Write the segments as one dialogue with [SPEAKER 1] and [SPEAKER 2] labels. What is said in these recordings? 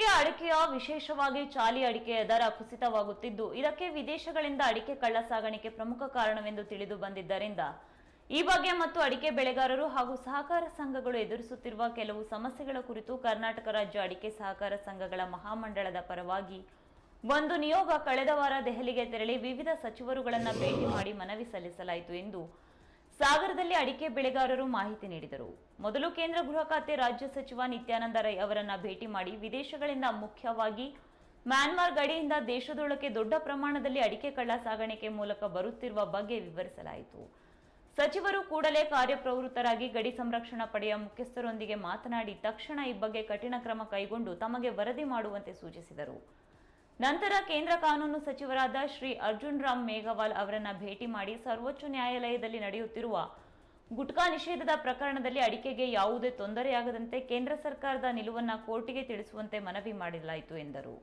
[SPEAKER 1] ಇತ್ತೀಚೆಗೆ ಅಡಿಕೆಯ ವಿಶೇಷವಾಗಿ ಚಾಲಿ ಅಡಿಕೆಯ ದರ ಕುಸಿತವಾಗುತ್ತಿದ್ದು, ಇದಕ್ಕೆ ವಿದೇಶಗಳಿಂದ ಅಡಿಕೆ ಕಳ್ಳ ಸಾಗಾಣಿಕೆ ಪ್ರಮುಖ ಕಾರಣವೆಂದು ತಿಳಿದು ಬಂದಿದ್ದರಿಂದ, ಈ ಬಗ್ಗೆ ಮತ್ತು ಅಡಿಕೆ ಬೆಳೆಗಾರರು ಹಾಗೂ ಸಹಕಾರ ಸಂಘಗಳು ಎದುರಿಸುತ್ತಿರುವ ಕೆಲವು ಸಮಸ್ಯೆಗಳ ಕುರಿತು ಕರ್ನಾಟಕ ರಾಜ್ಯ ಅಡಿಕೆ ಸಹಕಾರ ಸಂಘಗಳ ಮಹಾಮಂಡಳದ ಪರವಾಗಿ ಒಂದು ನಿಯೋಗ ಕಳೆದ ವಾರ ದೆಹಲಿಗೆ ತೆರಳಿ ವಿವಿಧ ಸಚಿವರುಗಳನ್ನು ಭೇಟಿ ಮಾಡಿ ಮನವಿ ಸಲ್ಲಿಸಲಾಯಿತು ಎಂದು ಸಾಗರದಲ್ಲಿ ಅಡಿಕೆ ಬೆಳೆಗಾರರು ಮಾಹಿತಿ ನೀಡಿದರು. ಮೊದಲು ಕೇಂದ್ರ ಗೃಹ ಖಾತೆ ರಾಜ್ಯ ಸಚಿವ ನಿತ್ಯಾನಂದ ರೈ ಅವರನ್ನ ಭೇಟಿ ಮಾಡಿ ವಿದೇಶಗಳಿಂದ ಮುಖ್ಯವಾಗಿ ಮ್ಯಾನ್ಮಾರ್ ಗಡಿಯಿಂದ ದೇಶದೊಳಕ್ಕೆ ದೊಡ್ಡ ಪ್ರಮಾಣದಲ್ಲಿ ಅಡಿಕೆ ಕಳ್ಳ ಸಾಗಾಣಿಕೆ ಮೂಲಕ ಬರುತ್ತಿರುವ ಬಗ್ಗೆ ವಿವರಿಸಲಾಯಿತು. ಸಚಿವರು ಕೂಡಲೇ ಕಾರ್ಯಪ್ರವೃತ್ತರಾಗಿ ಗಡಿ ಸಂರಕ್ಷಣಾ ಪಡೆಯ ಮುಖ್ಯಸ್ಥರೊಂದಿಗೆ ಮಾತನಾಡಿ, ತಕ್ಷಣ ಈ ಬಗ್ಗೆ ಕಠಿಣ ಕ್ರಮ ಕೈಗೊಂಡು ತಮಗೆ ವರದಿ ಮಾಡುವಂತೆ ಸೂಚಿಸಿದರು. ನಂತರ ಕೇಂದ್ರ ಕಾನೂನು ಸಚಿವರಾದ ಶ್ರೀ ಅರ್ಜುನ್ ರಾಮ್ ಮೇಘವಾಲ್ ಅವರನ್ನ ಭೇಟಿ ಮಾಡಿ ಸರ್ವೋಚ್ಚ ನ್ಯಾಯಾಲಯದಲ್ಲಿ ನಡೆಯುತ್ತಿರುವ ಗುಟ್ಕಾ ನಿಷೇಧದ ಪ್ರಕರಣದಲ್ಲಿ ಅಡಿಕೆಗೆ ಯಾವುದೇ ತೊಂದರೆಯಾಗದಂತೆ ಕೇಂದ್ರ ಸರ್ಕಾರದ ನಿಲುವನ್ನ ಕೋರ್ಟಿಗೆ ತಿಳಿಸುವಂತೆ ಮನವಿ ಮಾಡಲಾಯಿತು ಎಂದರು.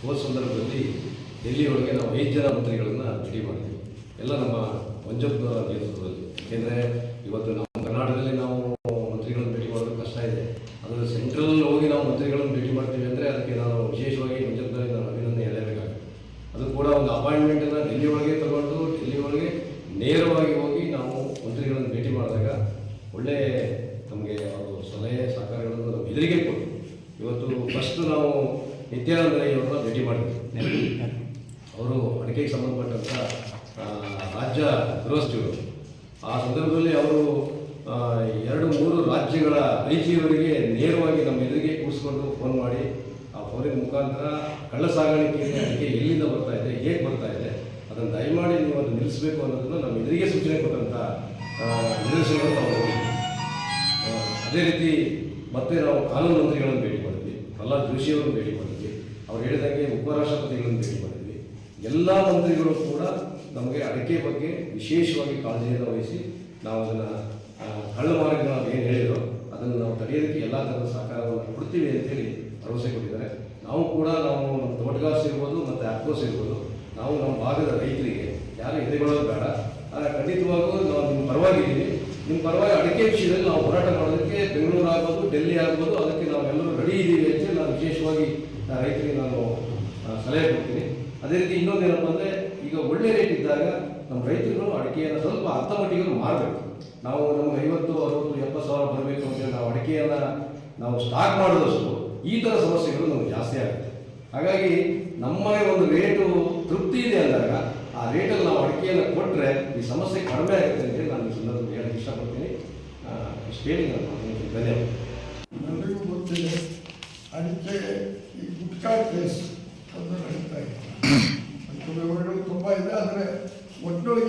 [SPEAKER 2] ಹೋದ ಸಂದರ್ಭದಲ್ಲಿ ಡೆಲ್ಲಿ ಒಳಗೆ ನಾವು ಐದು ಜನ ಮಂತ್ರಿಗಳನ್ನು ಭೇಟಿ ಮಾಡಿದ್ವಿ ಎಲ್ಲ ನಮ್ಮ ಮಂಜಪ್ಪನವರ ನೇತೃತ್ವದಲ್ಲಿ. ಏಕೆಂದರೆ ಇವತ್ತು ನಮ್ಮ ಕರ್ನಾಟಕದಲ್ಲಿ ನಾವು ಮಂತ್ರಿಗಳನ್ನು ಭೇಟಿ ಮಾಡೋದು ಕಷ್ಟ ಇದೆ. ಅದರ ಸೆಂಟ್ರಲ್ ಹೋಗಿ ನಾವು ಮಂತ್ರಿಗಳನ್ನು ಭೇಟಿ ಮಾಡ್ತೀವಿ ಅಂದರೆ ಅದಕ್ಕೆ ನಾನು ವಿಶೇಷವಾಗಿ ಮಂಜಪ್ಪನವರಿಗೆ ನಾನು ಅಭಿನಂದನೆ ಹೇಳಬೇಕಾಗುತ್ತೆ ಅದು ಕೂಡ ಒಂದು ಅಪಾಯಿಂಟ್ಮೆಂಟನ್ನು ಡೆಲ್ಲಿ ಒಳಗೆ ತಗೊಂಡು ಡೆಲ್ಲಿ ಒಳಗೆ ನೇರವಾಗಿ ಹೋಗಿ ನಾವು ಮಂತ್ರಿಗಳನ್ನು ಭೇಟಿ ಮಾಡಿದಾಗ ಒಳ್ಳೆ ನಮಗೆ ಅವರು ಸಲಹೆ ಸಹಕಾರಗಳನ್ನು ನಾವು ಎದುರಿಗೆ ಕೊಟ್ಟು ಇವತ್ತು ಫಸ್ಟ್ ನಾವು ನಿತ್ಯಾನಂದ ರೈ ಅವರನ್ನ ಭೇಟಿ ಮಾಡಿದ್ವಿ. ಅವರು ಅಡಿಕೆಗೆ ಸಂಬಂಧಪಟ್ಟಂಥ ರಾಜ್ಯ ಗೃಹಸ್ಥಿಗಳು ಆ ಸಂದರ್ಭದಲ್ಲಿ ಅವರು ಎರಡು ಮೂರು ರಾಜ್ಯಗಳ ಐಜಿಯವರಿಗೆ ನೇರವಾಗಿ ನಮ್ಮ ಎದುರಿಗೆ ಕೂರಿಸ್ಕೊಂಡು ಫೋನ್ ಮಾಡಿ, ಆ ಫೋನಿನ ಮುಖಾಂತರ ಕಳ್ಳ ಸಾಗಾಣಿಕೆ ಅಡಿಕೆ ಎಲ್ಲಿಂದ ಬರ್ತಾ ಇದೆ, ಹೇಗೆ ಬರ್ತಾ ಇದೆ, ಅದನ್ನು ದಯಮಾಡಿ ನೀವು ಅದನ್ನು ನಿಲ್ಲಿಸಬೇಕು ಅನ್ನೋದನ್ನು ನಮ್ಮ ಎದುರಿಗೆ ಸೂಚನೆ ಕೊಟ್ಟಂಥ ನಿರ್ದೇಶನಗಳು ನಾವು. ಅದೇ ರೀತಿ ಮತ್ತೆ ನಾವು ಕಾನೂನು ಮಂತ್ರಿಗಳನ್ನು ಭೇಟಿ ಮಾಡಿದ್ವಿ, ಪ್ರಹ್ಲಾದ್ ಜೋಶಿಯವರನ್ನು ಭೇಟಿ ಮಾಡಿದ್ವಿ. ಅವ್ರು ಹೇಳಿದಂಗೆ ಉಪರಾಷ್ಟ್ರಪತಿಗಳನ್ನು ಭೇಟಿ ಎಲ್ಲ ಮಂತ್ರಿಗಳು ಕೂಡ ನಮಗೆ ಅಡಿಕೆ ಬಗ್ಗೆ ವಿಶೇಷವಾಗಿ ಕಾಳಜಿಯನ್ನು ವಹಿಸಿ ನಾವು ಅದನ್ನು ಕಳ್ಳ ಮಾರ್ಗ ಏನು ಹೇಳಿದ್ರು ಅದನ್ನು ನಾವು ತಡೆಯೋದಕ್ಕೆ ಎಲ್ಲ ಥರದ ಸಹಕಾರವನ್ನು ಕೊಡ್ತೀವಿ ಅಂತೇಳಿ ಭರವಸೆ ಕೊಟ್ಟಿದ್ದಾರೆ. ನಾವು ಕೂಡ ನಾವು ನಮ್ಮ ತೋಟಗಾರ್ಸ್ ಇರ್ಬೋದು ಮತ್ತು ಆಕ್ರೋಸ್ ಇರ್ಬೋದು. ನಾವು ನಮ್ಮ ಭಾಗದ ರೈತರಿಗೆ ಯಾರು ಎದೆಗೊಳ್ಳೋದು ಬೇಡ. ಆದರೆ ಖಂಡಿತವಾಗೂ ನಾವು ನಿಮ್ಮ ಪರವಾಗಿದ್ದೀವಿ. ನಿಮ್ಮ ಪರವಾಗಿ ಅಡಿಕೆ ವಿಷಯದಲ್ಲಿ ನಾವು ಹೋರಾಟ ಮಾಡೋದಕ್ಕೆ ಬೆಂಗಳೂರು ಆಗ್ಬೋದು, ಡೆಲ್ಲಿ ಆಗ್ಬೋದು, ಅದಕ್ಕೆ ನಾವೆಲ್ಲರೂ ರೆಡಿ ಇದ್ದೀವಿ ಅಂತ ನಾನು ವಿಶೇಷವಾಗಿ ರೈತರಿಗೆ ನಾನು ಸಲಹೆ ಕೊಡ್ತೀನಿ. ಅದೇ ರೀತಿ ಇನ್ನೊಂದು ಏನಪ್ಪ ಅಂದರೆ, ಈಗ ಒಳ್ಳೆ ರೇಟ್ ಇದ್ದಾಗ ನಮ್ಮ ರೈತರು ಅಡಿಕೆಯನ್ನು ಸ್ವಲ್ಪ ಅರ್ಥ ಮಟ್ಟಿಗೆ ಮಾರಬೇಕು. ನಾವು ನಮ್ಗೆ ಐವತ್ತು, ಅರವತ್ತು, ಎಪ್ಪತ್ತು ಸಾವಿರ ಬರಬೇಕು ಅಂತ ನಾವು ಅಡಿಕೆಯನ್ನು ನಾವು ಸ್ಟಾಕ್ ಮಾಡಿದಷ್ಟು ಈ ಥರ ಸಮಸ್ಯೆಗಳು ನಮ್ಗೆ ಜಾಸ್ತಿ ಆಗುತ್ತೆ. ಹಾಗಾಗಿ ನಮ್ಮ ಒಂದು ರೇಟು ತೃಪ್ತಿ ಇದೆ ಅಂದಾಗ ಆ ರೇಟಲ್ಲಿ ನಾವು ಅಡಿಕೆಯನ್ನು ಕೊಟ್ಟರೆ ಈ ಸಮಸ್ಯೆ ಕಡಿಮೆ ಆಗುತ್ತೆ ಅಂತ ನಾನು ಈ ಸಂದರ್ಭದಲ್ಲಿ ಹೇಳಕ್ಕೆ ಇಷ್ಟಪಡ್ತೀನಿ. ಹೇಳಿ ನಾನು. ಧನ್ಯವಾದ.
[SPEAKER 3] ಎಲ್ಲರಿಗೂ ಗೊತ್ತಿದೆ, ಅಡಿಕೆ ಈ ಗುಟ್ಕಾ ಒಂದು ನಡೀತಾ ಇದೆ ವಿವರಗಳು ತುಂಬ ಇದೆ ಆದರೆ ಒಟ್ಟೊಳಗೆ